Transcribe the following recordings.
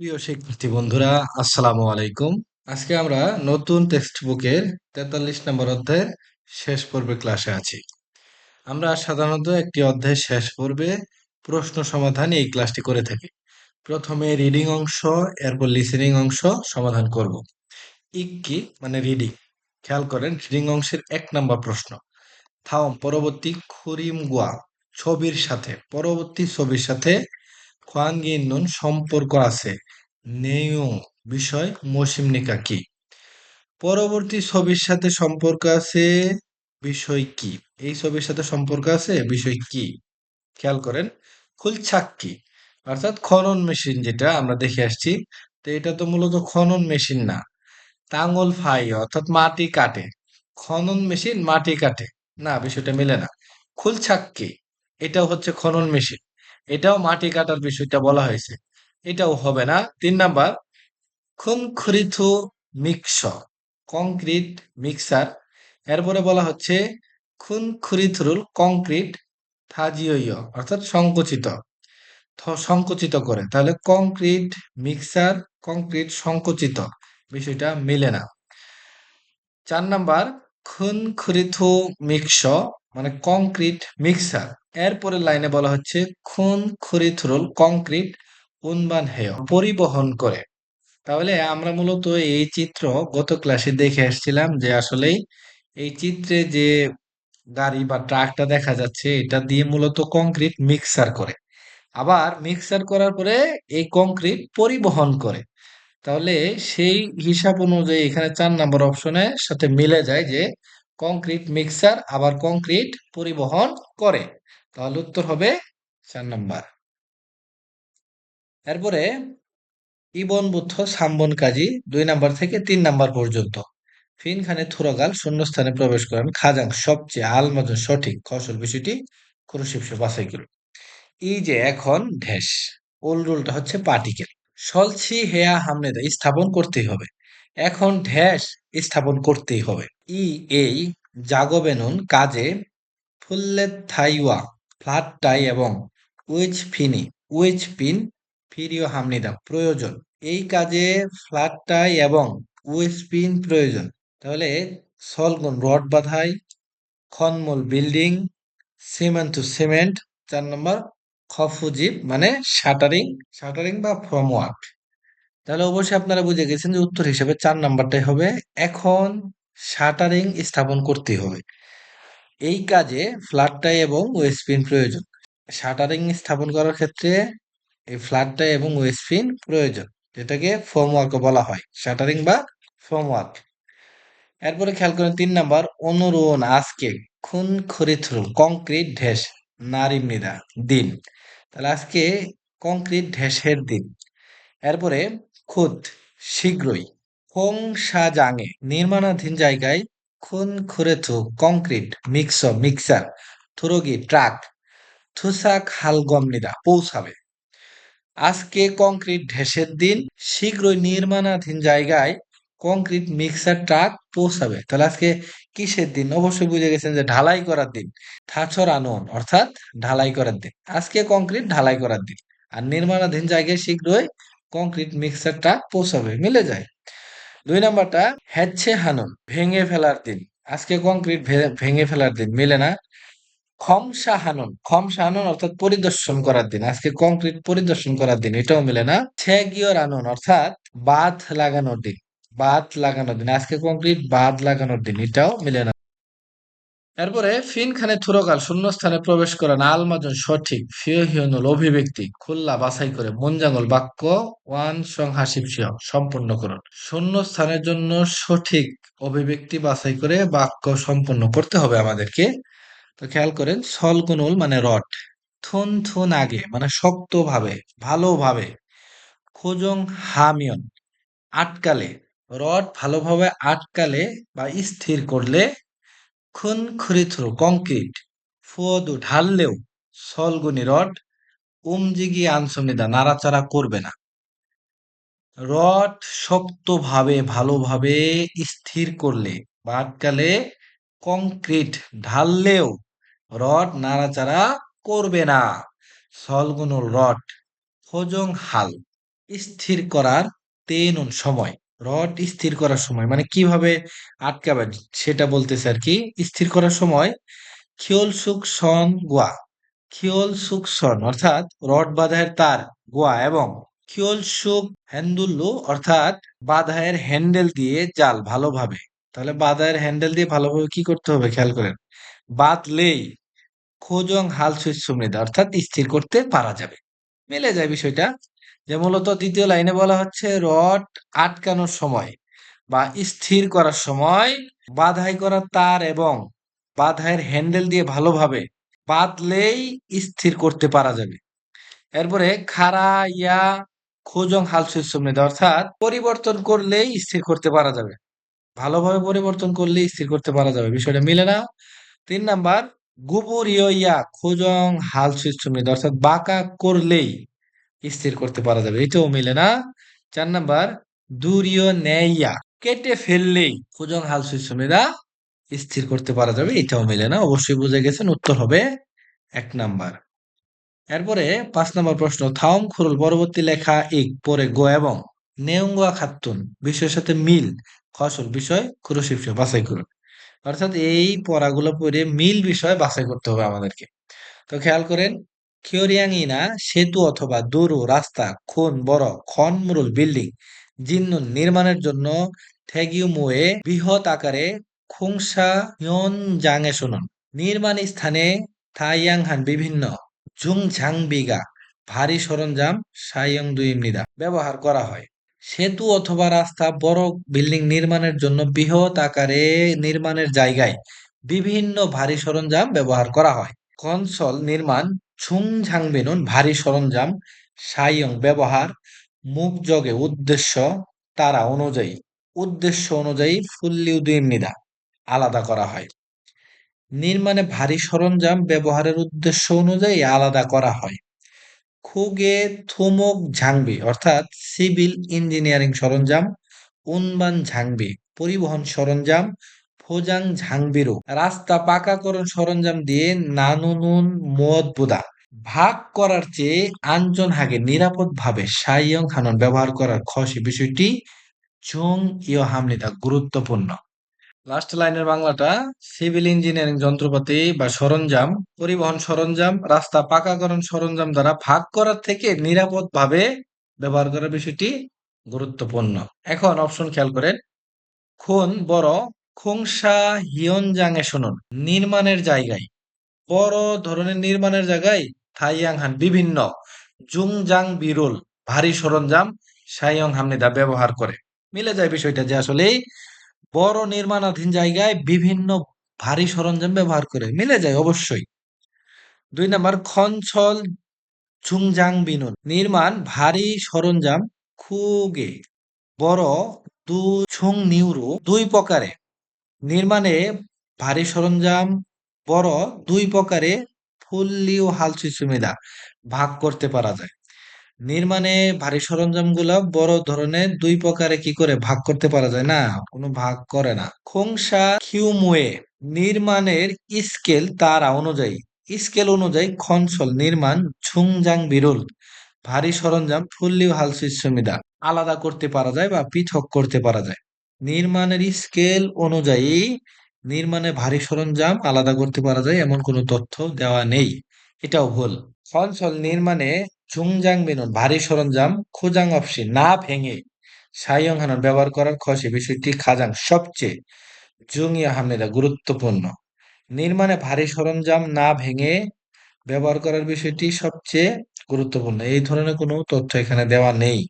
প্রিয় শিক্ষার্থী বন্ধুরা, আসসালামু আলাইকুম। আজকে আমরা নতুন টেক্সট বুকের তেতাল্লিশ নম্বর অধ্যায়ের শেষ পর্বে ক্লাসে আছি। আমরা সাধারণত একটি অধ্যায়ের শেষ পর্বে প্রশ্ন সমাধান এই ক্লাসটি করে থাকি। প্রথমে রিডিং অংশ, এরপর লিসেনিং অংশ সমাধান করব। ইকি মানে রিডিং খেয়াল করেন রিডিং অংশের এক নম্বর প্রশ্ন। থাম, পরবর্তী খুরিম গুয়া ছবির সাথে, পরবর্তী ছবির সাথে খোয়াঙ্গিন সম্পর্ক আছে। নেয়ুং বিষয় মৌসিমনিকা কি পরবর্তী ছবির সাথে সম্পর্ক আছে বিষয় কি? এই ছবির সাথে সম্পর্ক আছে বিষয় কি? খেয়াল করেন খুলছাক কি অর্থাৎ খনন মেশিন যেটা আমরা দেখে আসছি, তো এটা তো মূলত খনন মেশিন না। তাঙ্গল ফাই অর্থাৎ মাটি কাটে। খনন মেশিন মাটি কাটে। না, বিষয়টা মেলে না। খুলছাক কি এটাও হচ্ছে খনন মেশিন। এটাও মাটি কাটার বিষয়টা বলা হয়েছে। এটাও হবে না। তিন নাম্বার খুনখুরিথু মিক্স কংক্রিট মিক্সার। এরপরে বলা হচ্ছে খুনখুরিথুরুল কংক্রিট থাজিও অর্থাৎ সংকুচিত। সংকুচিত করে। তাহলে কংক্রিট মিক্সার, কংক্রিট সংকুচিত। বিষয়টা মিলে না। চার নাম্বার, খুনখুরিথু মিক্স মানে কংক্রিট মিক্সার। এরপরে লাইনে বলা হচ্ছে খুন খুরিথুরুল কংক্রিট উনবান হেয়, পরিবহন করে। তাহলে আমরা মূলত এই চিত্র গত ক্লাসে দেখে আসছিলাম যে আসলেই এই চিত্রে যে গাড়ি বা ট্রাকটা দেখা যাচ্ছে, এটা দিয়ে মূলত কংক্রিট মিক্সার করে। আবার মিক্সার করার পরে এই কংক্রিট পরিবহন করে। তাহলে সেই হিসাব অনুযায়ী এখানে চার নম্বর অপশনের সাথে মিলে যায় যে কংক্রিট মিক্সার আবার কংক্রিট পরিবহন করে। তাহলে উত্তর হবে চার নাম্বার। এরপরে ইবন বুদ্ধ সাম্বন কাজী, দুই নাম্বার থেকে তিন নাম্বার পর্যন্ত। ফিন খানে থুরগাল শূন্যস্থানে প্রবেশ করেন। খাজাং সবচেয়ে আলমাজন সঠিক কৌশল বিষয়টি ক্রুশিপসে বাছাই করল। এই যে এখন ঢেস, ওল রুলটা হচ্ছে পার্টিকেল। সলছি হেয়া হামনেদা স্থাপন করতেই হবে। এখন ঢ্যাস স্থাপন করতেই হবে। ই এই জাগবেনুন কাজে ফুল্লে থাইওয়া ফ্লাট টাই এবং উইচ ফিনি উইচ পিন ফিরিও হামনিদা প্রয়োজন। এই কাজে ফ্ল্যাট টাই এবং উইচ পিন প্রয়োজন। তাহলে সলগুন রড বাঁধাই খনমূল বিল্ডিং সিমেন্ট টু সিমেন্ট চার নম্বর খফুজিব মানে শাটারিং শাটারিং বা ফ্রমওয়ার্ক তাহলে অবশ্যই আপনারা বুঝে গেছেন যে উত্তর হিসেবে চার নাম্বারটাই হবে। এখন শাটারিং স্থাপন করতে হবে। এই কাজে ফ্ল্যাট টাই এবং ওয়েস্টপিন প্রয়োজন। শাটারিং স্থাপন করার ক্ষেত্রে এই ফ্ল্যাট টাই এবং ওয়েস্টপিন প্রয়োজন, যেটাকে ফর্মওয়ার্ক বলা হয় শাটারিং বা ফর্মওয়ার্ক এরপরে খেয়াল করেন তিন নাম্বার, অনুরোধ, আজকে খুন খরিথ্রু কংক্রিট ঢেস নারিমনিদা দিন। তাহলে আজকে কংক্রিট ঢেসের দিন। এরপরে খুদ, শীঘ্রই, হোং জাঙে নির্মাণাধীন জায়গায় খুন খুরেথু কংক্রিট মিক্স মিক্সার থুরগি ট্রাক থুসাক হালগমনিদা পৌঁছাবে। আজকে কংক্রিট ঢেসের দিন, শীঘ্রই নির্মাণাধীন জায়গায় কংক্রিট মিক্সার ট্রাক পৌঁছাবে। তাহলে আজকে কিসের দিন? অবশ্যই বুঝে গেছেন যে ঢালাই করার দিন। থাছর আনন অর্থাৎ ঢালাই করার দিন। আজকে কংক্রিট ঢালাই করার দিন। আর নির্মাণাধীন জায়গায় শীঘ্রই কংক্রিট মিক্সার ট্রাক পৌঁছাবে। মিলে যায়। দুই নাম্বারটা হ্যাচ্ছে হানুন, ভেঙে ফেলার দিন। আজকে কংক্রিট ভেঙে ফেলার দিন। মিলে না? খমসা হানুন অর্থাৎ পরিদর্শন করার দিন, আজকে কংক্রিট পরিদর্শন করার দিন, এটাও মিলে না? ছেগিয়র আনুন অর্থাৎ বাঁধ লাগানোর দিন, বাঁধ লাগানোর দিন, আজকে কংক্রিট বাঁধ লাগানোর দিন, এটাও মিলে না। এরপরে ফিন খানে থুরকাল, শূন্যস্থানে প্রবেশ করেন আলমাজন সঠিক, ফিয়হিয়নুল অভিব্যক্তি, খুল্লা বাছাই করে মঞ্জাঙ্গল বাক্য, ওয়ান সং হাসিব সম্পূর্ণ করুন। শূন্য স্থানের জন্য সঠিক অভিব্যক্তি বাছাই করে বাক্য সম্পূর্ণ করতে হবে আমাদেরকে। তো খেয়াল করেন সলগুনুল মানে রড। থুন থুন আগে মানে শক্তভাবে, ভালোভাবে। খোজং হামিয়ন, আটকালে। রড ভালোভাবে আটকালে বা স্থির করলে খুন খুরিথ্রু কংক্রিট। ফুয়দু ঢাললেও সলগুনি রড উমজিগি আনসমিদা নাড়াচাড়া করবে না। রড শক্তভাবে, ভালোভাবে স্থির করলে বা আটকালে কংক্রিট ঢাললেও রড নাড়াচাড়া করবে না। সলগুনুল রড, হোজং হাল, স্থির করার তেনুন সময়। রড স্থির করার সময় মানে কীভাবে আটকাবে? সেটা বলতেছে আর কি, স্থির করার সময় খিওল সুক সন গোয়া। খিওল সুক সন অর্থাৎ রড বাধায়ের তার, গোয়া এবং খিওল সুক হ্যান্ডুল্লু অর্থাৎ বাধায়ের হ্যান্ডেল দিয়ে জাল ভালোভাবে। তাহলে বাধায়ের হ্যান্ডেল দিয়ে ভালোভাবে কি করতে হবে? খেয়াল করেন। বাঁধলেই খোজং হাল সুমৃদা অর্থাৎ স্থির করতে পারা যাবে। মিলে যায় বিষয়টা যে মূলত দ্বিতীয় লাইনে বলা হচ্ছে রড আটকানোর সময় বা স্থির করার সময় বাধাই করা তার এবং বাধাইয়ের হ্যান্ডেল দিয়ে ভালোভাবে বাঁধলেই স্থির করতে পারা যাবে। এরপরে খাড়া ইয়া, খোজং হাল সুমৃদা অর্থাৎ পরিবর্তন করলেই স্থির করতে পারা যাবে। ভালোভাবে পরিবর্তন করলে স্থির করতে পারা যাবে। বিষয়টা মিলে না। তিন নাম্বার গুবুরিয় ইয়া খোজং হাল সুইচ অর্থাৎ বাঁকা করলেই স্থির করতে পারা যাবে। এটাও মিলে না। চার নাম্বার, দুরিয় নেইয়া কেটে ফেললেই খোজং হাল সুমৃদা স্থির করতে পারা যাবে, এটাও মিলে না। অবশ্যই বুঝে গেছেন, উত্তর হবে এক নাম্বার। এরপরে পাঁচ নম্বর প্রশ্ন থাউম খুরুল পরবর্তী লেখা এক পরে গো এবং নেউঙ্গুয়া খাতুন, বিষয়ের সাথে মিল খসল বিষয় খুরুশিফ বাছাই করুন। অর্থাৎ এই পড়াগুলো পড়ে মিল বিষয় বাছাই করতে হবে আমাদেরকে। তো খেয়াল করেন খিওরিয়াংইনা সেতু অথবা দুরু, রাস্তা, খুন, বড় খনমুরুল বিল্ডিং জিন্নুন নির্মাণের জন্য থেগিউমুয়ে বৃহৎ আকারে খুংসা জাঙে শুনুন। নির্মাণ স্থানে থাইয়াংহান বিভিন্ন জুংঝাংবিগা, ভারী সরঞ্জাম, সাইয়ং দুইমনিদা ব্যবহার করা হয়। সেতু অথবা রাস্তা বড় বিল্ডিং নির্মাণের জন্য বৃহৎ আকারে নির্মাণের জায়গায় বিভিন্ন ভারী সরঞ্জাম ব্যবহার করা হয়। কনসল নির্মাণ ছুংঝাংবিনুন ভারী সরঞ্জাম, সাইয়ং ব্যবহার মুখযোগে উদ্দেশ্য, তারা অনুযায়ী, উদ্দেশ্য অনুযায়ী ফুল্লিউ দুইমনিদা আলাদা করা হয়। নির্মাণে ভারী সরঞ্জাম ব্যবহারের উদ্দেশ্য অনুযায়ী আলাদা করা হয়। খুগে থুমক ঝাংবি, অর্থাৎ সিভিল ইঞ্জিনিয়ারিং সরঞ্জাম, উনবান ঝাংবি, পরিবহন সরঞ্জাম, ফোজাং ঝাংবিরু, রাস্তা পাকাকরণ সরঞ্জাম দিয়ে নানুনুন মদবুদা ভাগ করার চেয়ে আঞ্জন হাগে নিরাপদভাবে সাইয়ং হানন ব্যবহার করার খসি বিষয়টি চং ইয় হামলিদা গুরুত্বপূর্ণ। লাস্ট লাইনের বাংলাটা সিভিল ইঞ্জিনিয়ারিং যন্ত্রপাতি বা সরঞ্জাম, পরিবহন সরঞ্জাম, রাস্তা পাকাকরণ সরঞ্জাম দ্বারা ভাগ করার থেকে নিরাপদভাবে ব্যবহার করার বিষয়টি গুরুত্বপূর্ণ। এখন অপশন খেয়াল করেন। খুন, বড়, খুংসা, হিয়নজাংয়ে শুনুন। নির্মাণের জায়গায়। বড় ধরনের নির্মাণের জায়গায় থাইয়াংহান বিভিন্ন। জুংজাং বিরুল, ভারী সরঞ্জাম সাইয়ং হামনিদা ব্যবহার করে। মিলে যায় বিষয়টা যে আসলে বড় নির্মাণাধীন জায়গায় বিভিন্ন ভারী সরঞ্জাম ব্যবহার করে। মিলে যায়, অবশ্যই। দুই নাম্বার, খনছল ঝুংজাং বিনুন। নির্মাণ ভারী সরঞ্জাম খুগে, বড় দু ছুং নিউরু, দুই প্রকারে। নির্মাণে ভারী সরঞ্জাম, বড় দুই প্রকারে ফুল্লি ও হালসি সুমিদা ভাগ করতে পারা যায়। নির্মাণে ভারী সরঞ্জামগুলা বড় ধরনের দুই প্রকারে কি করে ভাগ করতে পারা যায় না? কোনো ভাগ করে না। খোংসা খিউমুয়ে নির্মাণের স্কেল তারা অনুযায়ী। স্কেল অনুযায়ী খনসল, নির্মাণ ঝুংজাং বিরুল, ভারী সরঞ্জাম, ফুল্লি হালসি সুমিদা আলাদা করতে পারা যায় বা পৃথক করতে পারা যায়। নির্মাণের স্কেল অনুযায়ী নির্মাণে ভারী সরঞ্জাম আলাদা করতে পারা যায়, এমন কোনো তথ্য দেওয়া নেই। এটাও ভুল। খনসল নির্মাণে চুংজাং বেনুন, ভারী সরঞ্জাম, খুজাং অপসি না ভেঙে সাইয়ং হানান ব্যবহার করার খসে বিষয়টি খাজাং সবচেয়ে জুংইয়া হামনেদা গুরুত্বপূর্ণ। নির্মাণে ভারী সরঞ্জাম না ভেঙে ব্যবহার করার বিষয়টি সবচেয়ে গুরুত্বপূর্ণ। এই ধরনের কোনো তথ্য এখানে দেওয়া নেই।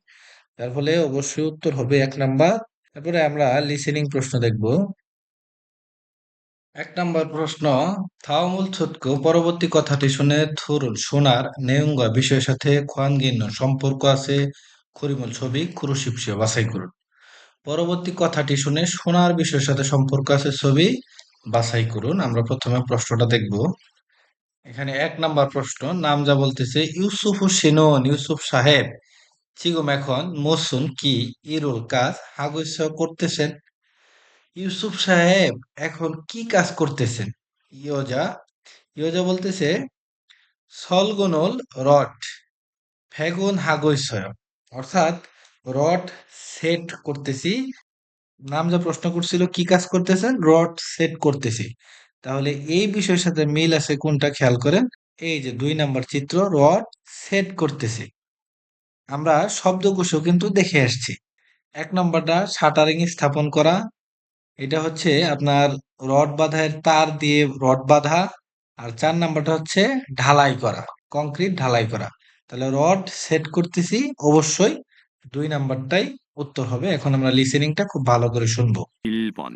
তার ফলে অবশ্যই উত্তর হবে এক নাম্বার। তারপরে আমরা লিসেনিং প্রশ্ন দেখব। এক নম্বর প্রশ্ন, থাওমুল ছুতকু পরবর্তী কথাটি শুনে থুরুল সোনার নেউঙ্গা বিষয়ের সাথে খোয়ানগিন্ন সম্পর্ক আছে। খরিমুল ছবি খুরুশিপসিও বাছাই করুন। পরবর্তী কথাটি শুনে সোনার বিষয়ের সাথে সম্পর্ক আছে ছবি, বাছাই করুন। আমরা প্রথমে প্রশ্নটা দেখব। এখানে এক নাম্বার প্রশ্ন, নাম যা বলতেছে, ইউসুফ সেনন ইউসুফ সাহেব। চিগম এখন মসুন কি, ইরুল কাজ হাগুস করতেছেন। ইউসুফ সাহেব এখন কি কাজ করতেছেন? ইয়োজা ইয়োজা বলতেছে, সলগনল রড, ফেগুন হাগৈসয় অর্থাৎ রড সেট করতেছি। নাম যা প্রশ্ন করছিল, কি কাজ করতেছেন? রড সেট করতেছি। তাহলে এই বিষয়ের সাথে মিল আছে কোনটা খেয়াল করেন? এই যে দুই নাম্বার চিত্র, রড সেট করতেছি। আমরা শব্দকোষও কিন্তু দেখে আসছি। এক নম্বরটা শাটারিং স্থাপন করা এটা হচ্ছে আপনার রড বাঁধার তার দিয়ে রড বাঁধা আর চার নাম্বারটা হচ্ছে ঢালাই করা কংক্রিট ঢালাই করা তাহলে রড সেট করতেছি অবশ্যই দুই নাম্বারটাই উত্তর হবে এখন আমরা লিসেনিংটা খুব ভালো করে শুনবো 1번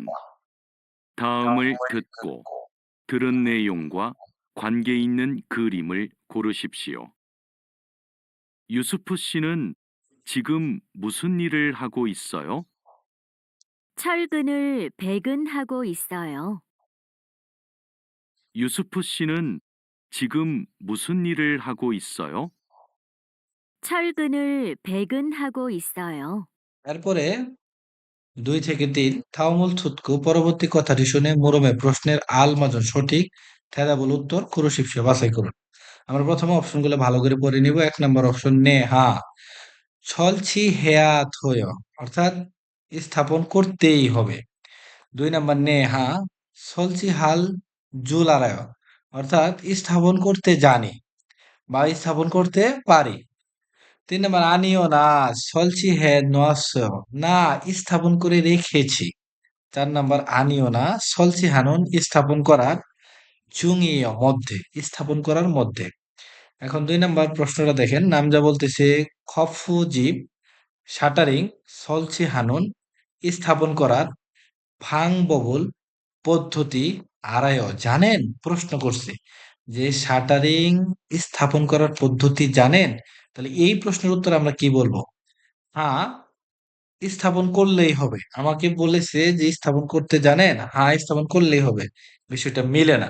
다음을 듣고 들은 내용과 관계 있는 그림을 고르십시오. 유수프 씨는 지금 무슨 일을 하고 있어요? 철근을 배근하고 있어요. 유수프 씨는 지금 무슨 일을 하고 있어요? 철근을 배근하고 있어요. এরপরে দুই থেকে তিন থাউমুল থুতকু পরবর্তী কথাটি শুনে মুরমে প্রশ্নের আল মাজন সঠিক থেদাবল উত্তর কুরুশিপসে বাছাই করুন আমরা প্রথমে অপশনগুলো ভালো করে পড়ে নিব এক নম্বর অপশন নে হা ছলছি হেয়া থয় অর্থাৎ স্থাপন করতেই হবে। দুই নম্বর নে হা ছলছি হাল জুলারায়, অর্থাৎ স্থাপন করতে জানি বা স্থাপন করতে পারি। তিন নম্বর, আনিও না ছলছি হে না স্থাপন করে রেখেছি। চার নম্বর, আনিও না ছলছি হানুন স্থাপন করার চুঙিয় মধ্যে, স্থাপন করার মধ্যে। এখন দুই নম্বর প্রশ্নটা দেখেন নাম যা বলতেছে, খফু জীব, শাটারিং সলছি হানুন স্থাপন করার ভাং ববুল পদ্ধতি আড়ায় জানেন? প্রশ্ন করছে যে শাটারিং স্থাপন করার পদ্ধতি জানেন? তাহলে এই প্রশ্নের উত্তর আমরা কি বলব? হ্যাঁ স্থাপন করলেই হবে। আমাকে বলেছে যে স্থাপন করতে জানেন হ্যাঁ স্থাপন করলেই হবে। বিষয়টা মিলে না।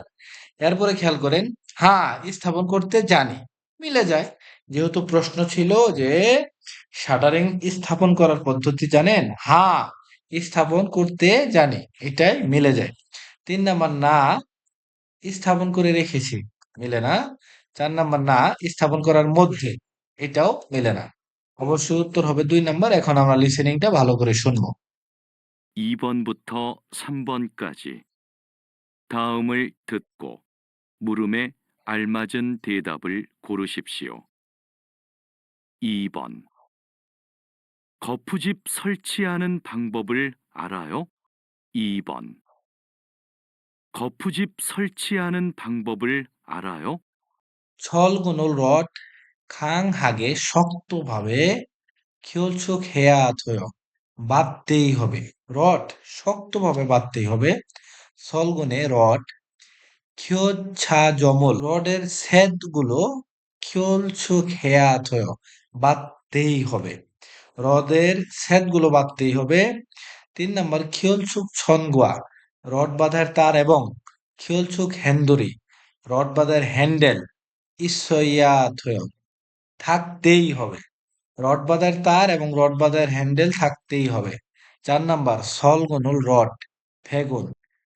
এরপরে খেয়াল করেন হ্যাঁ স্থাপন করতে জানি। মিলে যায়। যেহেতু প্রশ্ন ছিল যে শাটারিং স্থাপন করার পদ্ধতি জানেন? হ্যাঁ স্থাপন করতে জানি এটাই মিলে যায় তিন নাম্বার না স্থাপন করে রেখেছি মিলে না চার নাম্বার না স্থাপন করার মধ্যে এটাও মিলে না অবশ্যই উত্তর হবে দুই নাম্বার এখন আমরা লিসেনিংটা ভালো করে শুনবো 2번부터 3번까지 다음을 듣고 물음에 알맞은 대답을 고르십시오. 2번 거푸집 설치하는 방법을 알아요? 2번 거푸집 설치하는 방법을 알아요? 철근을 রড 강하게 শক্তভাবে খিলছুক হেয়া থয় বাঁধতেই হবে রড শক্তভাবে বাঁধতেই হবে সলগুনে রড খিওছা জমল রডের ছেদগুলো খিলছুক হেয়া থয় বাঁধতেই হবে রডের ছেদগুলো বাঁধতেই হবে। তিন নম্বর খিলছুক ছনগুয়া রড বাঁধার তার এবং খিলছুক হ্যান্ডুরি রড বাঁধার হ্যান্ডেল থয় থাকতেই হবে। রড বাঁধার তার এবং রড বাঁধার হ্যান্ডেল থাকতেই হবে। চার নাম্বার, সলগুনুল রড ফেগুন,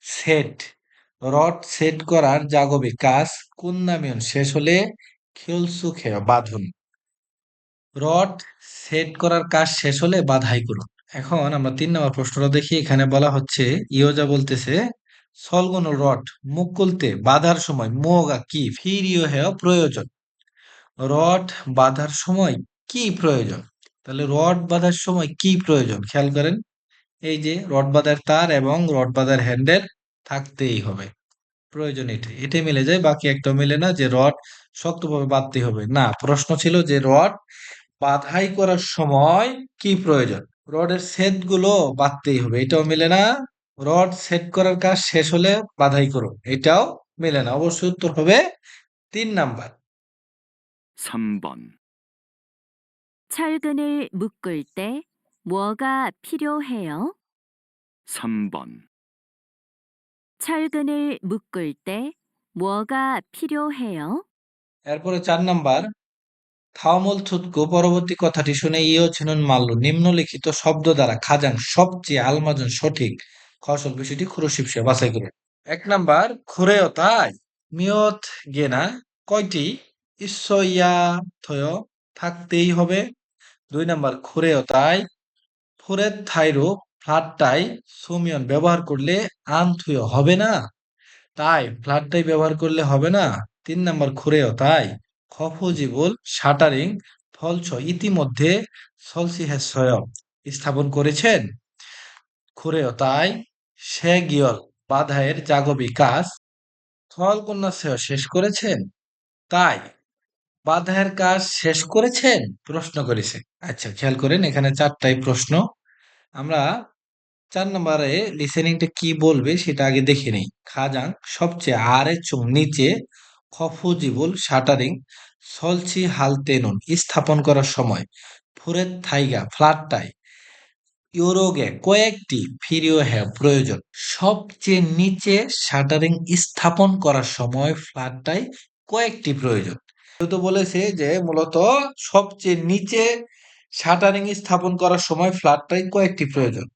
সেট রড সেট করার জাগবে কাজ কুন্নামিয়ন শেষ হলে খিলসুখে বাঁধুন। রড সেট করার কাজ শেষ হলে বাধাই করুন। এখন আমরা তিন নম্বর প্রশ্নটা দেখি। এখানে বলা হচ্ছে, ইয়োজা বলতেছে সলগুনুল রড মুখ খুলতে বাঁধার সময় মোগা কি ফিরিও হেয় প্রয়োজন। রড বাঁধার সময় কি প্রয়োজন? তাহলে রড বাঁধার সময় কি প্রয়োজন? খেয়াল করেন, এই যে রড বাঁধার তার এবং রড বাঁধার হ্যান্ডেল থাকতেই হবে। প্রয়োজন এটাই এটাই মিলে যায়, বাকি একটা মিলে না যে রড শক্তভাবে বাঁধতে হবে। না, প্রশ্ন ছিল যে রড বাধাই করার সময় কি প্রয়োজন রডের সেট গুলো বাঁধতেই হবে এটাও মিলে না রড সেট করার কাজ শেষ হলে বাধাই করো এটাও মিলে না অবশ্যই উত্তর হবে তিন নাম্বার 3번 철근을 묶을 때 뭐가 필요해요? 3번 철근을 묶을 때 뭐가 필요해요? এরপরে চার নাম্বার থাওমল থুতকো পরবর্তী কথাটি শুনে ইও ছিনুন মাল্লু নিম্নলিখিত শব্দ দ্বারা খাজাং সবচেয়ে আলমাজন সঠিক। খসল বিষয়টি খুরশিপসে বাছাই করুন এক নাম্বার খুরেও তাই মিয়ত গেনা। কয়টি? ঈশ্বইয়া থয় থাকতেই হবে। দুই নাম্বার খুরেও তাই ফুরের থাইরো ফ্ল্যাটটাই সুমিয়ন ব্যবহার করলে আনথুয় হবে না। তাই ফ্ল্যাটটাই ব্যবহার করলে হবে না। তিন নাম্বার খুরেও তাই খফুজিবুল শাটারিং ফলছ ইতিমধ্যে স্থাপন করেছেন। খুরেও তাই সে গিয়ল বাধায়ের জাগবি কাজ থল কন্যা সেও শেষ করেছেন। তাই বাধায়ের কাজ শেষ করেছেন? প্রশ্ন করেছে। আচ্ছা খেয়াল করেন এখানে চারটাই প্রশ্ন। আমরা চার নম্বরে লিসেনিংটা কি বলবে সেটা আগে দেখে নেই। খাজাং সবচেয়ে আরে চুং নিচে খফুজিবুল শাটারিং সলছি হালতেনুন স্থাপন করার সময়। ফুরের থাইগা ফ্ল্যাটটাই ইউরোগে কয়েকটি ফিরিও হ্যাঁ প্রয়োজন। সবচেয়ে নিচে শাটারিং স্থাপন করার সময় ফ্ল্যাটটাই কয়েকটি প্রয়োজন। তো বলেছে যে মূলত সবচেয়ে নিচে শাটারিং স্থাপন করার সময় ফ্ল্যাটটাই কয়েকটি প্রয়োজন।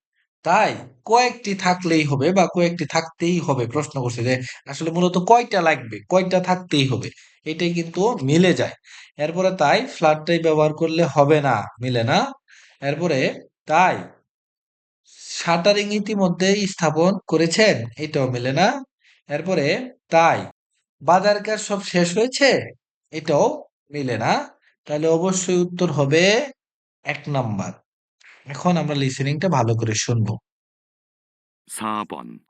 তাই কয়েকটি থাকলেই হবে বা কয়েকটি থাকতেই হবে। প্রশ্ন করছে যে আসলে মূলত কয়টা লাগবে? কয়টা থাকতেই হবে? এটাই কিন্তু মিলে যায় এরপরে তাই ফ্ল্যাটটাই ব্যবহার করলে হবে না মিলে না এরপরে তাই শাটারিং ইতিমধ্যে স্থাপন করেছেন এটাও মেলে না এরপরে তাই বাজার কাজ সব শেষ হয়েছে এটাও মিলে না তাহলে অবশ্যই উত্তর হবে এক নাম্বার এখন আমরা লিসেনিংটা ভালো করে শুনবো 4번.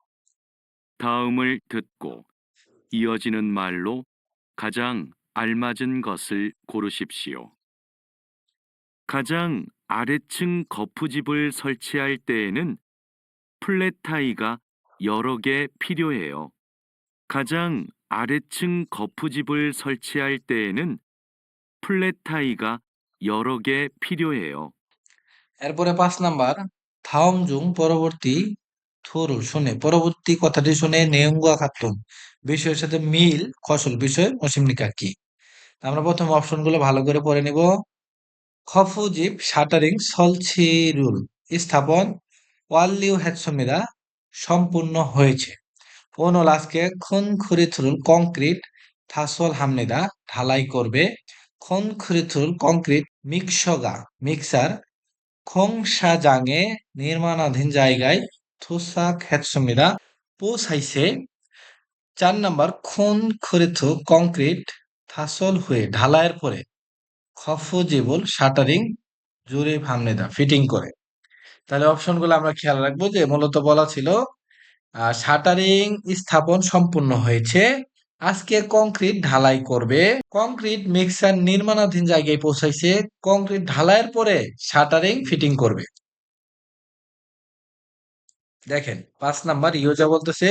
다음을 듣고 이어지는 말로 가장 알맞은 것을 고르십시오. 가장 아래층 거푸집을 설치할 때에는 플랫타이가 여러 개 필요해요. 가장 아래층 거푸집을 설치할 때에는 플랫타이가 여러 개 필요해요. এরপরে পাঁচ নাম্বার থাওমজুং পরবর্তী থুরুল শুনে, পরবর্তী কথাটি শুনে নেউঙ্গা খাতুন। বিষয়ের সাথে মিল ফসল বিষয় মসিমনিকা কি? আমরা প্রথম অপশনগুলো ভালো করে পড়ে নিব। খফুজিব শাটারিং সলছিরুল, স্থাপন ওয়াল্লিউ হ্যাটসমিরা সম্পূর্ণ হয়েছে। ওনল আজকে খুন খুরিথুরুল কংক্রিট থাসল হামনিদা ঢালাই করবে। খুন খুরিথুরুল কংক্রিট মিক্সগা, মিক্সার খংসাজাঙে নির্মাণাধীন জায়গায় থুসাক হ্যাটসমিরা পৌঁছাইছে চার নাম্বার খুন খরিথু কংক্রিট থাসল হয়ে ঢালাইয়ের পরে খফুজিবুল শাটারিং জুরি হামনেদা ফিটিং করে তাহলে অপশনগুলো আমরা খেয়াল রাখব যে মূলত বলা ছিল শাটারিং স্থাপন সম্পূর্ণ হয়েছে, আজকে কংক্রিট ঢালাই করবে। কংক্রিট মিক্সার নির্মাণাধীন জায়গায় পৌঁছাইছে, কংক্রিট ঢালাইয়ের পরে শাটারিং ফিটিং করবে। দেখেন, পাঁচ নাম্বার ইয়োজা বলতেছে,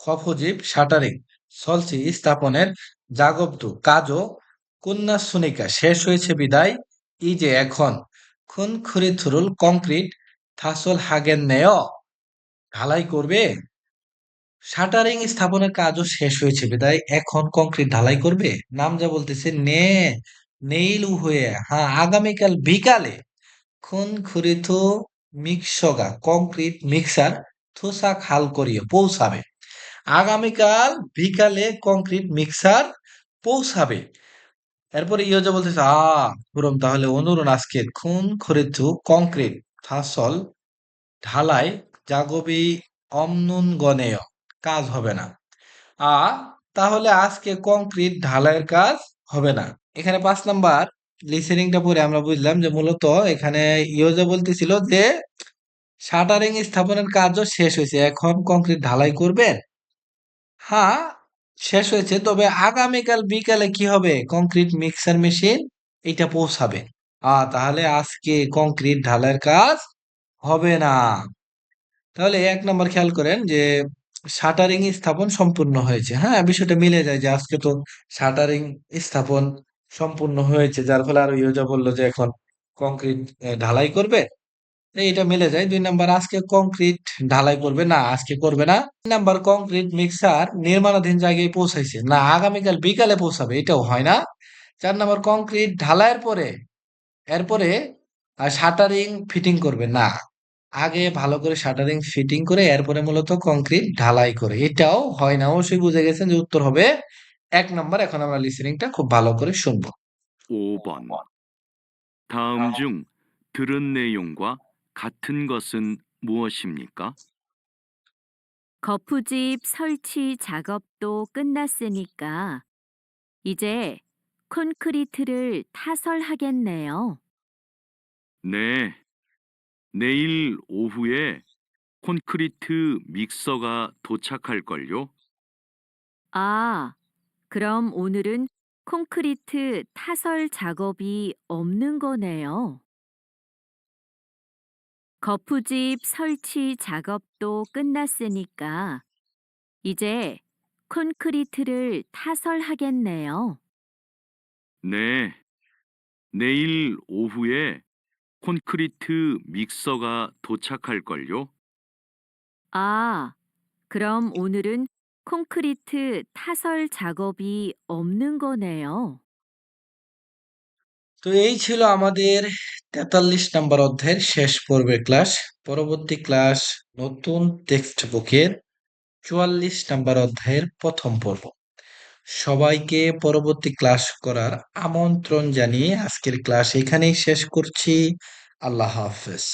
খফজিব শাটারিং, সলসি স্থাপনের জাগবদু, কাজও কন্যা সুনিকা শেষ হয়েছে বিদায় ই যে এখন খুন খুরিথুরুল কংক্রিট, থাসল হাগেন নেয়, ঢালাই করবে? শাটারিং স্থাপনের কাজও শেষ হয়েছে বিদায়, এখন কংক্রিট ঢালাই করবে? নাম যা বলতেছে, নে, নেইল হয়ে হ্যাঁ আগামীকাল বিকালে খুন খুরিথু মিক্সগা, কংক্রিট মিক্সার থুসা খাল করিয়ে পৌঁছাবে। আগামীকাল বিকালে কংক্রিট মিক্সার পৌঁছাবে। এরপরে ইয়োজা বলতেছে, আ, পুরম, তাহলে অনুরণ আজকে খুন খরিথু কংক্রিট থাসল ঢালাই, জাগবি, অমনুন, গণেয়, কাজ হবে না। আ, তাহলে আজকে কংক্রিট ঢালাইয়ের কাজ হবে না। এখানে পাঁচ নাম্বার লিসেনিংটা পরে আমরা বুঝলাম যে মূলত এখানে ইয়োজা বলতেছিল যে শাটারিং স্থাপনের কাজও শেষ হয়েছে। এখন কংক্রিট ঢালাই করবেন? হ্যাঁ শেষ হয়েছে। তবে আগামীকাল বিকালে কি হবে? কংক্রিট মিক্সার মেশিন এটা পৌঁছাবে। আহ তাহলে আজকে কংক্রিট ঢালাইয়ের কাজ হবে না। তাহলে এক নম্বর খেয়াল করেন যে, শাটারিং স্থাপন সম্পূর্ণ হয়েছে। হ্যাঁ বিষয়টা মিলে যায় যে, আজকে তো শাটারিং স্থাপন সম্পূর্ণ হয়েছে। যার ফলে আরও ইয়োজা বলল যে, এখন কংক্রিট ঢালাই করবে। এইটা মিলে যায় দুই নাম্বার আজকে কংক্রিট ঢালাই করবে না আজকে করবে না তিন নাম্বার কংক্রিট মিক্সার নির্মাণাধীন জায়গায় পৌঁছাইছে না আগামীকাল বিকালে পৌঁছাবে এটাও হয় না চার নাম্বার কংক্রিট ঢালাইয়ের পরে এরপরে শাটারিং ফিটিং করবে না আগে ভালো করে শাটারিং ফিটিং করে এরপরে মূলত কংক্রিট ঢালাই করে এটাও হয় না অবশ্যই বুঝে গেছেন যে উত্তর হবে এক নম্বর এখন আমরা লিসেনিংটা খুব ভালো করে শুনবো 5번. 다음 중 들은 내용과 같은 것은 무엇입니까? 거푸집 설치 작업도 끝났으니까 이제 콘크리트를 타설하겠네요. 네. 내일 오후에 콘크리트 믹서가 도착할걸요? 아, 그럼 오늘은 콘크리트 타설 작업이 없는 거네요. 거푸집 설치 작업도 끝났으니까 이제 콘크리트를 타설하겠네요. 네. 내일 오후에 콘크리트 믹서가 도착할걸요? 아, 그럼 오늘은 콘크리트 타설 작업이 없는 거네요. তো এই ছিল আমাদের তেতাল্লিশ নাম্বার অধ্যায়ের শেষ পর্বের ক্লাস। পরবর্তী ক্লাস নতুন টেক্সট বুকের চুয়াল্লিশ নাম্বার অধ্যায়ের প্রথম পর্ব। সবাইকে পরবর্তী ক্লাস করার আমন্ত্রণ জানিয়ে আজকের ক্লাস এখানেই শেষ করছি। আল্লাহ হাফেজ।